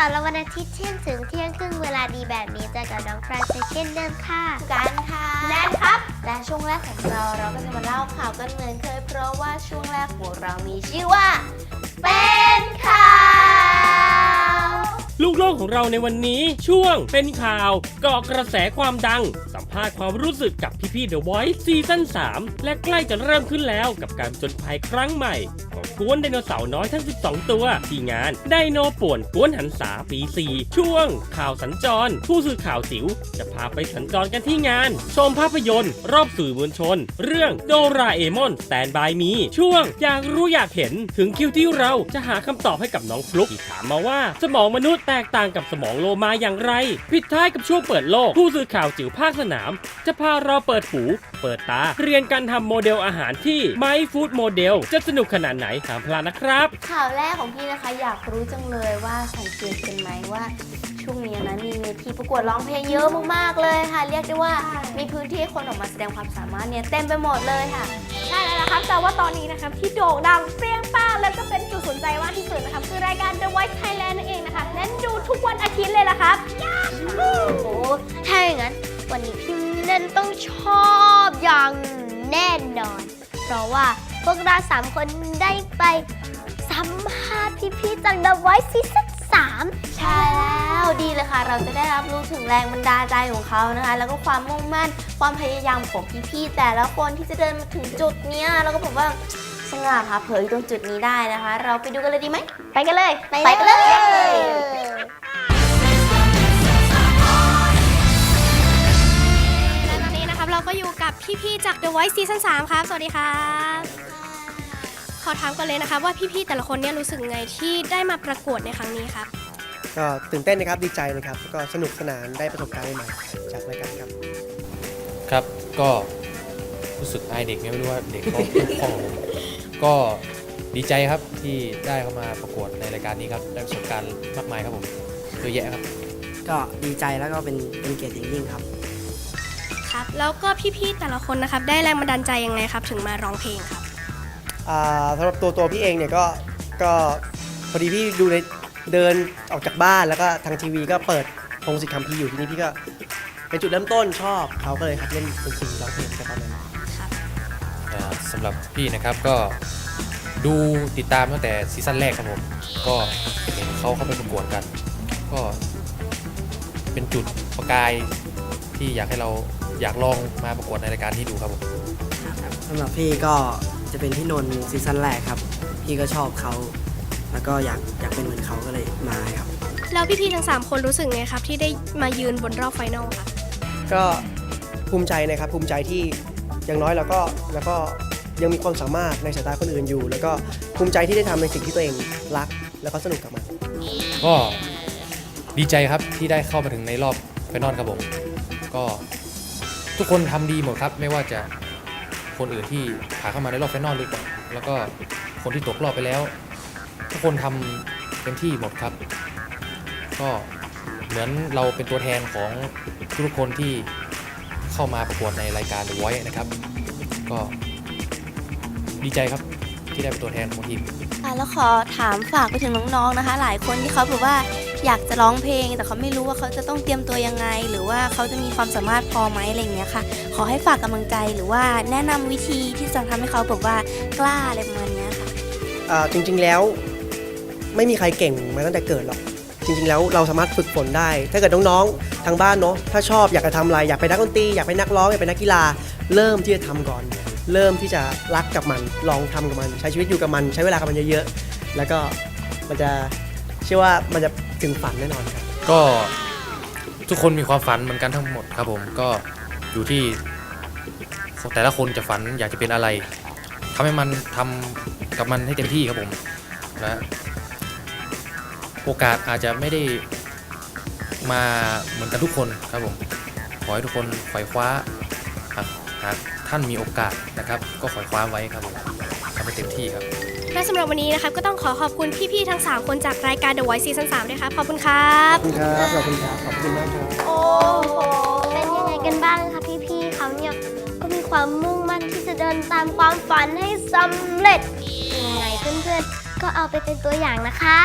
ลูกวันเสาร์และวันอาทิตย์เที่ยงถึงเที่ยงครึ่งเวลาดีแบบนี้เจอกับน้องฟรานซิสเช่นเดิมค่ะ กันค่ะแนนครับ และช่วงแรกของเราเราก็จะมาเล่าข่าวกันเหมือนเคยเพราะว่าช่วงแรกของเรามีชื่อว่า เป็นข่าว ลูกโลกของเราในวันนี้ช่วงเป็นข่าวเกาะกระแสความดัง สัมภาษณ์ความรู้สึกกับพี่ๆ The Voice ซีซั่น3 และใกล้จะเริ่มขึ้นแล้วกับการจนภัยครั้งใหม่ ของกวนไดโนเสาร์น้อยทั้ง 12 ตัวที่งานไดโนป่วนกวนหันษาปี 4 ช่วง ข่าวสัญจร ผู้สื่อข่าวสิว จะพาไปสัญจรกันที่งาน ชมภาพยนตร์ รอบสื่อมวลชน เรื่องโดราเอมอนสแตนบายมีช่วงอยากรู้อยากเห็นถึงคิวที่เราจะหาคำตอบให้กับน้องฟลุกที่ถามมาว่าสมองมนุษย์แตกต่างางกับสมองโลมาอย่างไร ปิดท้ายกับช่วงเปิดโลก ผู้สื่อข่าวจิ๋วภาคสนาม จะพาเราเปิดหูเปิดตา เรียนการทำโมเดลอาหารที่ไมฟู้ดโมเดลจะสนุกขนาดไหนห้ามพลาดนะครับ ข่าวแรกของพี่นะคะอยากรู้จังเลยว่าสังเกตเป็นไหมว่า ช่วงนี้นะมีเวทีประกวดร้องเพลงเยอะมากๆเลยค่ะ เรียกได้ว่ามีพื้นที่ให้คนออกมาแสดงความสามารถเนี่ยเต็มไปหมดเลยค่ะ ใช่แล้วนะครับแต่ว่าตอนนี้นะครับที่โด่งดังเปรี้ยงป้างแล้วก็เป็นจุดสนใจมากที่สุดนะครับคือรายการ The Voice Thailand นั่นเองนะคะเน้นดูทุกวันอาทิตย์เลยละครับโอ้โหถ้าอย่างนั้น วันนี้พี่เน่นต้องชอบอย่างแน่นอน เพราะว่าพวกเราสามคนได้ไปสัมภาษณ์พี่ๆจาก The Voice Season 3 ใช่แล้วดีเลยค่ะ เราจะได้รับรู้ถึงแรงบันดาลใจของเขานะคะ แล้วก็ความมุ่งมั่นความพยายามของพี่ๆแต่ละคนที่จะเดินมาถึงจุดเนี้ยแล้วก็บอกว่าสง่าผ่าเผยตรงจุดนี้ได้นะคะ เราไปดูกันเลยดีไหมไปกันเลย ไปกันเลยและตอนนี้นะครับเราก็อยู่กับพี่ๆจาก The Voice Season 3 ครับ สวัสดีครับ ขอถามก่อนเลยนะครับว่าพี่ๆแต่ละคนเนี่ยรู้สึกไงที่ได้มาประกวดในครั้งนี้ครับ ก็ตื่นเต้นนะครับดีใจนะครับแล้วก็สนุกสนานได้ประสบการณ์ใหม่ๆจากรายการครับ ครับก็รู้สึกอายเด็กไงไม่รู้ว่าเด็กเขาคล่องผมก็ดีใจครับที่ได้เข้ามาประกวดในรายการนี้ครับได้ประสบการณ์มากมายครับผมเยอะแยะครับ ก็ดีใจแล้วก็เป็นเป็นเกียรติอย่างยิ่งครับ ครับ แล้วก็พี่ๆแต่ละคนนะครับได้แรงบันดาลใจยังไงครับ ถึงมาร้องเพลงครับ อ่าสำหรับตัวตัวพี่เองเนี่ยก็ก็พอดีพี่ดูในเดินออกจากบ้านแล้วก็ทางทีวีก็เปิดพงศิษฐ์คำพีร์อยู่ที่นี่พี่ก็เป็นจุดเริ่มต้นชอบเขาก็เลยครับเล่นดนตรีร้องเพลงแต่ตอนนั้นอ่าสำหรับพี่นะครับก็ดูติดตามตั้งแต่ซีซั่นแรกครับผม ก็เห็นเขาเข้าไปประกวดกัน ก็เป็นจุดประกายที่อยากให้เรา อยากลองมาประกวดในรายการนี้ดูครับผมสำหรับพี่ก็จะเป็นพี่นนท์ซีซั่นแรกครับ พี่ก็ชอบเขา แล้วก็อยากอยากเป็นเหมือนเขาก็เลยมาครับ แล้วพี่ๆทั้ง 3 คนรู้สึกไงครับที่ได้มายืนบนรอบไฟนอลครับก็ภูมิใจนะครับภูมิใจที่อย่างน้อยเราก็แล้วก็ยังมีความสามารถในสายตาคนอื่นอยู่ แล้วก็ภูมิใจที่ได้ทำในสิ่งที่ตัวเองรัก แล้วก็สนุกกับมันก็ดีใจครับที่ได้เข้ามาถึงในรอบไฟนอลครับผมก็ ทุกคนทำดีหมดครับ ไม่ว่าจะคนอื่นที่ผ่านเข้ามาในรอบไฟนอลหรือเปล่าแล้วก็คนที่ตกรอบไปแล้ว ทุกคนทำเต็มที่หมดครับ ก็เหมือนเราเป็นตัวแทนของทุกคนที่เข้ามาประกวดในรายการ The Voice นะครับ ก็ดีใจครับที่ได้เป็นตัวแทนของทีม ค่ะแล้วขอถามฝากไปถึงน้องๆนะคะ หลายคนที่เขาแบบว่า อยากจะร้องเพลง แต่เขาไม่รู้ว่าเขาจะต้องเตรียมตัวยังไง หรือว่าเขาจะมีความสามารถพอไหมอะไรเงี้ยค่ะ ขอให้ฝากกำลังใจหรือว่าแนะนำวิธีที่จะทำให้เขาแบบว่ากล้าอะไรประมาณเนี้ยค่ะจริงๆแล้วไม่มีใครเก่งมาตั้งแต่เกิดหรอกจริงๆแล้วเราสามารถฝึกฝนได้ ถ้าเกิดน้องๆทางบ้านเนาะถ้าชอบอยากจะทำอะไรอยากเป็นนักดนตรีอยากเป็นนักร้องอยากเป็นนักกีฬา เริ่มที่จะทำก่อน เริ่มที่จะรักกับมันลองทำกับมัน ใช้ชีวิตอยู่กับมัน ใช้เวลากับมันเยอะๆแล้วก็มันจะเชื่อว่ามันจะ ถึงฝันแน่นอนครับ ก็ทุกคนมีความฝันเหมือนกันทั้งหมดครับผมก็อยู่ที่ แต่ละคนจะฝันอยากจะเป็นอะไรทำให้มันทำกับมันให้เต็มที่ครับผมและโอกาสอาจจะไม่ได้มาเหมือนกันทุกคนครับผมขอให้ทุกคนไขว่คว้าหากหากท่านมีโอกาสนะครับ ก็ไขว่คว้าไว้ครับผม ให้เต็มที่ครับ และสำหรับวันนี้นะครับก็ต้องขอขอบคุณพี่ๆทั้ง 3 คนจากรายการ The Voice Season 3ด้วยครับ ขอบคุณครับขอบคุณครับ ขอบคุณครับ ขอบคุณมากครับ โอ้โห เป็นยังไงกันบ้างคะพี่ๆเขาเนี่ยก็มีความมุ่งมั่นที่จะเดินตามความฝันให้สำเร็จยังไงเพื่อนๆ ก็เอาไปเป็นตัวอย่างนะคะ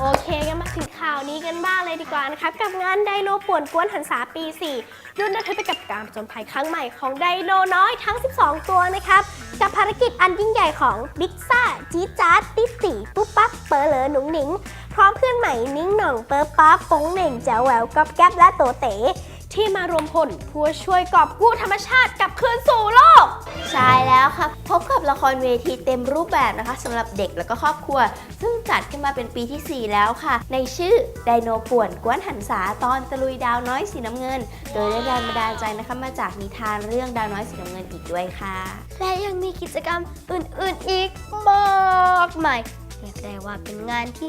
โอเคกันมาถึงข่าวนี้กันบ้างเลยดีกว่านะคะกับงานไดโนป่วนกวนหันษาปี 4 รุ่นระทึกไปกับการผจญภัยครั้งใหม่ของไดโนน้อยทั้ง 12 ตัวนะครับ กับภารกิจอันยิ่งใหญ่ของบิ๊กซ่าจีจ๊าดติ๊ตีปุ๊บปั๊บเปอร์เหลอหนุ่งหนิง พร้อมเพื่อนใหม่นิ้งหน่องเปอร์ปั๊บโป้งเหน่งแจ๋วแหววกับแก๊บและโตเต๋ ที่มารวมพลเพื่อช่วยกอบกู้ธรรมชาติกลับคืนสู่โลก ใช่แล้วค่ะ พบกับละครเวทีเต็มรูปแบบนะคะสำหรับเด็กและก็ครอบครัว ซึ่งจัดขึ้นมาเป็นปีที่ 4 แล้วค่ะ ในชื่อไดโนป่วนกวนหันษาตอนตะลุยดาวน้อยสีน้ำเงิน โดยได้แรงบันดาลใจนะคะมาจากนิทานเรื่องดาวน้อยสีน้ำเงินอีกด้วยค่ะ และยังมีกิจกรรมอื่นๆอีกมากมาย เรียกได้ว่าเป็นงานที่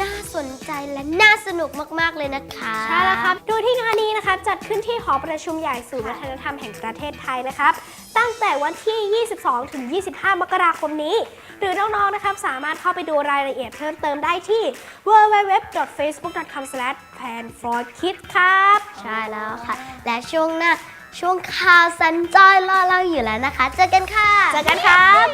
น่าสนใจและน่าสนุกมากๆเลยนะคะใช่แล้วครับ โดยที่งานนี้นะครับจัดขึ้นที่หอประชุมใหญ่ศูนย์วัฒนธรรมแห่งประเทศไทยนะครับ ตั้งแต่วันที่ 22 ถึง 25 มกราคมนี้ หรือน้องๆ นะครับ สามารถเข้าไปดูรายละเอียดเพิ่มเติมได้ที่ www.facebook.com/plan4kids ครับ ใช่แล้วค่ะ และช่วงหน้าช่วงข่าวสัญจรรอเราอยู่แล้วนะคะ เจอกันค่ะ เจอกันครับ